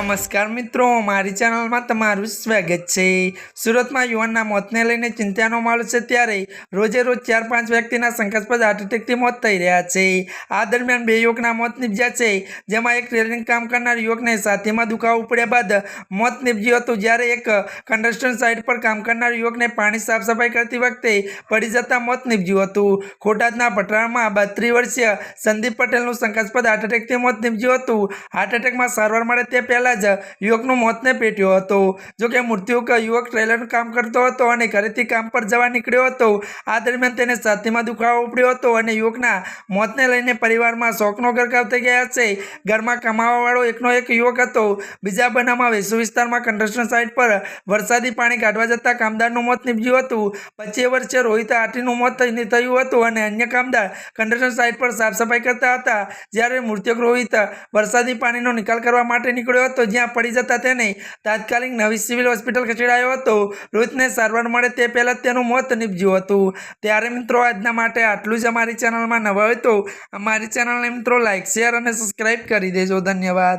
નમસ્કાર મિત્રો, મારી ચેનલમાં તમારું સ્વાગત છે. સુરતમાં યુવાનના મોતને લઈને ચિંતાનો માહોલ છે ત્યારે રોજે રોજ ચાર પાંચ વ્યક્તિના શંકાસ્પદ હાર્ટ એટેકથી મોત થઈ રહ્યા છે. આ દરમિયાન બે યુવકના મોત નીપજ્યા છે. જેમાં એક ટ્રેનિંગ કામ કરનાર યુવકને સાથીમાં દુખાવો ઉપડ્યા બાદ મોત નીપજ્યું હતું. જ્યારે એક કન્સ્ટ્રક્શન સાઇટ પર કામ કરનાર યુવકને પાણી સાફ સફાઈ કરતી વખતે પડી જતાં મોત નીપજ્યું હતું. ખોટાદના પટરામાં બત્રીસ વર્ષીય સંદીપ પટેલનું શંકાસ્પદ હાર્ટ એટેકથી મોત નીપજ્યું હતું. હાર્ટ એટેકમાં સારવાર મળે તે પહેલાં જ યુવકનું મોતને પેટ્યો હતો. જોકે મૃત્યુક યુવક ટ્રેલરનું કામ કરતો હતો અને ઘરેથી કામ પર જવા નીકળ્યો હતો. આ દરમિયાન તેને છાતીમાં દુખાવો ઉપડ્યો હતો અને યુવકના મોતને લઈને પરિવારમાં શોકનો ગરકાવ થઈ ગયા છે. ઘરમાં કમાવાવાળો એકનો એક યુવક હતો. બીજા બનાવમાં વેસુ વિસ્તારમાં કન્સ્ટ્રક્શન સાઇટ પર વરસાદી પાણી કાઢવા જતાં કામદારનું મોત નીપજ્યું હતું. પચીસ વર્ષે રોહિત આટીનું મોત થયું હતું અને અન્ય કામદાર કન્સ્ટ્રક્શન સાઇટ પર સાફ સફાઈ કરતા હતા. જ્યારે મૃતક રોહિત વરસાદી પાણીનો નિકાલ કરવા માટે નીકળ્યો હતો જ્યાં પડી જતા તેને તાત્કાલિક નવી સિવિલ હોસ્પિટલ ખસેડાયો હતો. રોહિતને સારવાર મળે તે પહેલાં તેનું મોત નીપજ્યું હતું. ત્યારે મિત્રો આજના માટે આટલું જ અમારી ચેનલમાં નવા હોય તો અમારી ચેનલને મિત્રો લાઇક શેર અને સબસ્ક્રાઈબ કરી દેજો. ધન્યવાદ.